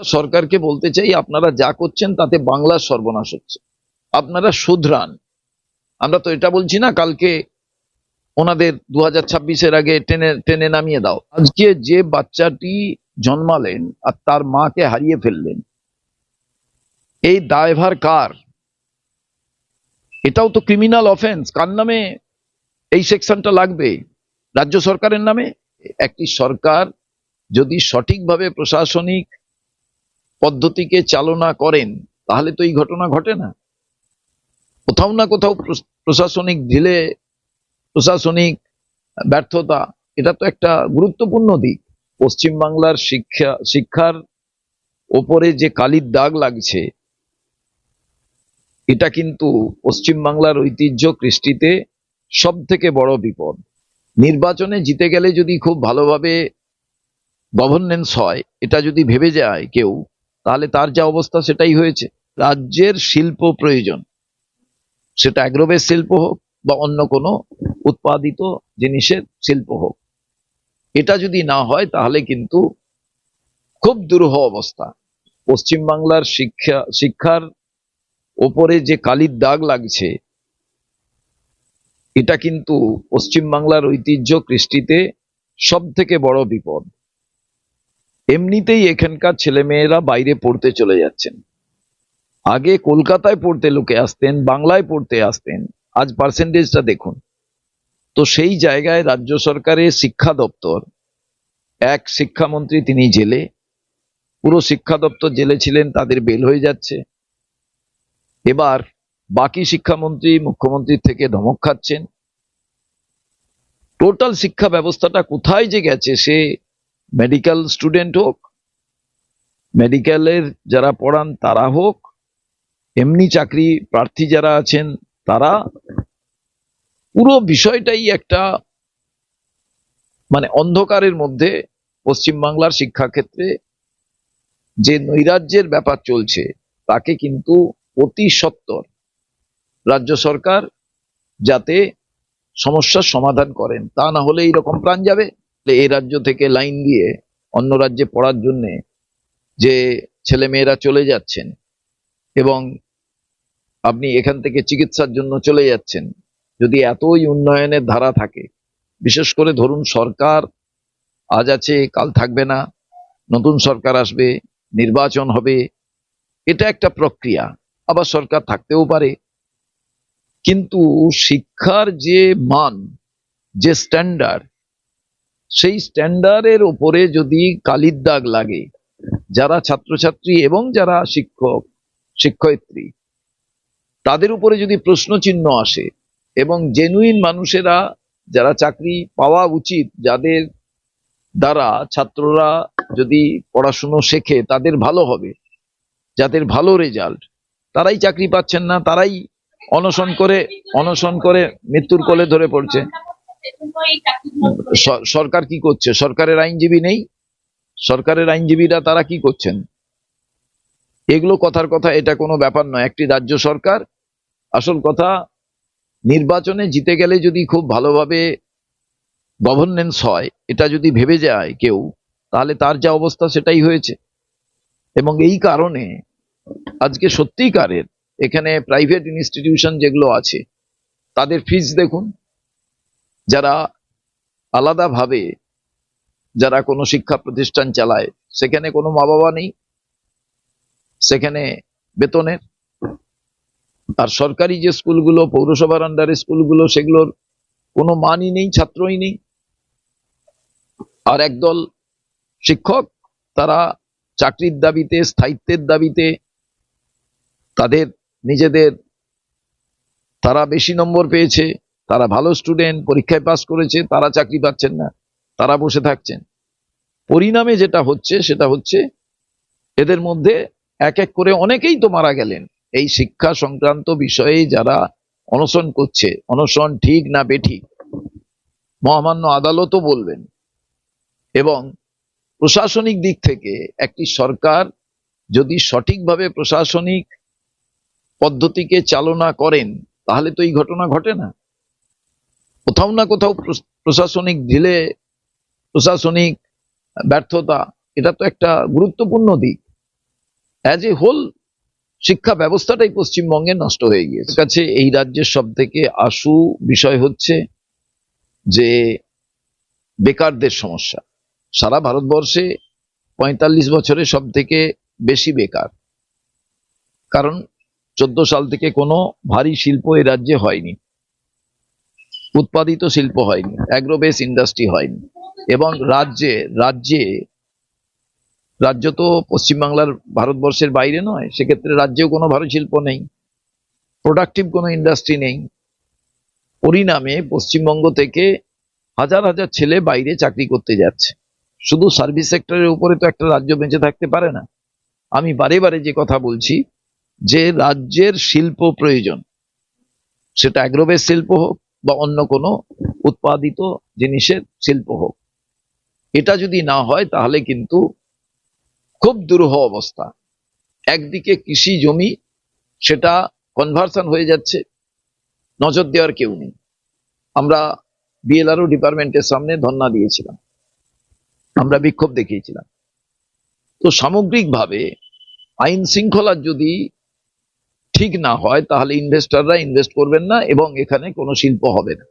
সরকারকে বলতে চাই, আপনারা যা করছেন তাতে বাংলার সর্বনাশ হচ্ছে। আপনারা শুধরান। আমরা তো এটা বলছি না, কালকে ওনাদের দু হাজার ছাব্বিশের আগে টেনে টেনে নামিয়ে দাও। আজকে যে বাচ্চাটি জন্মালেন আর তার মাকে হারিয়ে ফেললেন, এই দায়ভার কার? এটাও তো ক্রিমিনাল অফেন্স কার নামে এই সেকশনটা লাগবে? রাজ্য সরকারের নামে? একটি সরকার যদি সঠিকভাবে প্রশাসনিক পদ্ধতিকে চালনা করেন, তাহলে তো এই ঘটনা ঘটে না। কোথাও না কোথাও প্রশ- প্রশাসনিক ঢিলে, প্রশাসনিক ব্যর্থতা, এটা তো একটা গুরুত্বপূর্ণ দিক। পশ্চিমবাংলার শিক্ষা, শিক্ষার ওপরে যে কালির দাগ লাগছে, এটা কিন্তু পশ্চিমবাংলার ঐতিহ্য কৃষ্টিতে সব থেকে বড় বিপদ। নির্বাচনে জিতে গেলে যদি খুব ভালোভাবে গভর্নেন্স হয়, এটা যদি ভেবে যায় কেউ তাহলে তার যা অবস্থা সেটাই হয়েছে। রাজ্যের শিল্প প্রয়োজন। সেটা অ্যাগ্রোবেস শিল্প হোক বা অন্য কোনো উৎপাদিত জিনিসের শিল্প হোক। এটা যদি না হয় তাহলে কিন্তু খুব দুরূহ অবস্থা। পশ্চিমবাংলার শিক্ষা, শিক্ষার ওপরে যে কালির দাগ লাগছে, এটা কিন্তু পশ্চিমবাংলার ঐতিহ্য কৃষ্টিতে সব থেকে বড় বিপদ। এমনিতেই এখানকার ছেলেমেয়েরা বাইরে পড়তে চলে যাচ্ছেন। আগে কলকাতায় পড়তে লোকে আসতেন, বাংলায় পড়তে আসতেন। আজ পার্সেন্টেজটা দেখুন। তো সেই জায়গায় রাজ্য সরকারের শিক্ষা দপ্তর, এক শিক্ষামন্ত্রী তিনি জেলে। পুরো শিক্ষা দপ্তর জেলে ছিলেন, তাদের বেল হয়ে যাচ্ছে। এবার বাকি শিক্ষামন্ত্রী মুখ্যমন্ত্রীর থেকে ধমক খাচ্ছেন। টোটাল শিক্ষা ব্যবস্থাটা কোথায় যে গেছে, সে মেডিকেল স্টুডেন্ট হোক, মেডিকেলের যারা পড়ান তারা হোক, এমনি চাকরি প্রার্থী যারা আছেন তারা, পুরো বিষয়টাই একটা মানে অন্ধকারের মধ্যে পশ্চিমবাংলার শিক্ষাক্ষেত্রে যে নৈরাজ্যের ব্যাপার চলছে, তাকে কিন্তু অতি সত্বর রাজ্য সরকার যাতে সমস্যার সমাধান করেন। তা না হলে এইরকম প্রাণ যাবে। এই রাজ্য থেকে লাইন দিয়ে অন্য রাজ্যে পড়ার জন্যে যে ছেলে মেয়েরা চলে যাচ্ছেন এবং আপনি এখান থেকে চিকিৎসার জন্য চলে যাচ্ছেন, যদি এতই উন্নয়নের ধারা থাকে, বিশেষ করে ধরুন সরকার আজ আছে, কাল থাকবে না, নতুন সরকার আসবে, নির্বাচন হবে, এটা একটা প্রক্রিয়া, আবার সরকার থাকতেও পারে। কিন্তু শিক্ষার যে মান, যে স্ট্যান্ডার্ড সেই স্ট্যান্ডার্ডের উপরে যদি কালির দাগ লাগে, যারা ছাত্রছাত্রী এবং যারা শিক্ষক, শিক্ষয়িত্রী, তাদের উপরে যদি প্রশ্ন চিহ্ন আসে এবং জেনুইন মানুষেরা যারা চাকরি পাওয়া উচিত, যাদের দ্বারা ছাত্ররা যদি পড়াশুনো শেখে, তাদের ভালো হবে, যাদের ভালো রেজাল্ট তারাই চাকরি পাচ্ছেন না, তারাই অনশন করে অনশন করে মৃত্যুর কোলে ধরে পড়ছে। সরকার কি করছে? সরকারের আইনজীবী নেই? সরকারের আইনজীবীরা তারা কি করছেন? এগুলো কথার কথা, এটা কোনো ব্যাপার নয়। একটি রাজ্য সরকার, আসল কথা, নির্বাচনে জিতে গেলে যদি খুব ভালোভাবে গভর্নেন্স হয়, এটা যদি ভেবে যায় কেউ, তাহলে তার যা অবস্থা সেটাই হয়েছে। এবং এই কারণে আজকে সত্যিকারের এখানে প্রাইভেট ইনস্টিটিউশন যেগুলো আছে, তাদের ফিজ দেখুন। যারা আলাদাভাবে যারা কোনো শিক্ষা প্রতিষ্ঠান চালায়, সেখানে কোনো মা বাবা নেই, সেখানে বেতনের। আর সরকারি যে স্কুলগুলো, পৌরসভার আন্ডারে স্কুলগুলো, সেগুলোর কোনো মানই নেই, ছাত্রই নেই। আর একদল শিক্ষক, তারা চাকরির দাবিতে, স্থায়িত্বের দাবিতে, তাদের নিজেদের, তারা বেশি নম্বর পেয়েছে। তারা ভালো স্টুডেন্ট পরীক্ষায় পাস করেছে, তারা চাকরি পাচ্ছেন না, তারা বসে থাকছেন। পরিণামে যেটা হচ্ছে, সেটা হচ্ছে এদের মধ্যে এক এক করে অনেকেই তো মারা গেলেন। এই শিক্ষা সংক্রান্ত বিষয়ে যারা অনশন করছে, অনশন ঠিক না বেঠিক, মহামান্য আদালতও বলবেন। এবং প্রশাসনিক দিক থেকে একটি সরকার যদি সঠিকভাবে প্রশাসনিক পদ্ধতিকে চালনা করেন, তাহলে তো এই ঘটনা ঘটে না। কোথাও না কোথাও প্রশাসনিক ঢিলে, প্রশাসনিক ব্যর্থতা, এটা তো একটা গুরুত্বপূর্ণ দিক। অ্যাজ এ হোল শিক্ষা ব্যবস্থাটাই পশ্চিমবঙ্গে নষ্ট হয়ে গিয়েছে। কাছে এই রাজ্যের সব থেকে আশু বিষয় হচ্ছে যে বেকারদের সমস্যা। সারা ভারতবর্ষে পঁয়তাল্লিশ বছরে সব থেকে বেশি বেকার। কারণ চোদ্দ সাল থেকে কোনো ভারী শিল্প এ রাজ্যে হয়নি। উৎপাদিত শিল্প হয়নি অ্যাগ্রোবেস ইন্ডাস্ট্রি হয়নি। এবং রাজ্যে রাজ্যে, রাজ্য তো পশ্চিমবাংলার ভারতবর্ষের বাইরে নয়, সেক্ষেত্রে রাজ্যেও কোনো ভারী শিল্প নেই প্রোডাক্টিভ কোনো ইন্ডাস্ট্রি নেই। পরিণামে পশ্চিমবঙ্গ থেকে হাজার হাজার ছেলে বাইরে চাকরি করতে যাচ্ছে। শুধু সার্ভিস সেক্টরের উপরে তো একটা রাজ্য বেঁচে থাকতে পারে না। আমি বারে বারে যে কথা বলছি, যে রাজ্যের শিল্প প্রয়োজন, সেটা অ্যাগ্রোবেস শিল্প হোক বা অন্য কোনো উৎপাদিত জিনিসের শিল্প হোক। এটা যদি না হয়, তাহলে কিন্তু খুব দুরূহ অবস্থা। একদিকে কৃষি জমি, সেটা কনভার্সন হয়ে যাচ্ছে, নজর দেওয়ার কেউ নেই। আমরা বিএলআরও ডিপার্টমেন্টের সামনে ধর্ণা দিয়েছিলাম। আমরা বিক্ষোভ দেখিয়েছিলাম। তো সামগ্রিকভাবে আইন শৃঙ্খলার যদি ঠিক না হয় তাহলে ইনভেস্টাররা ইনভেস্ট করবেন না এবং এখানে কোনো শিল্প হবে না।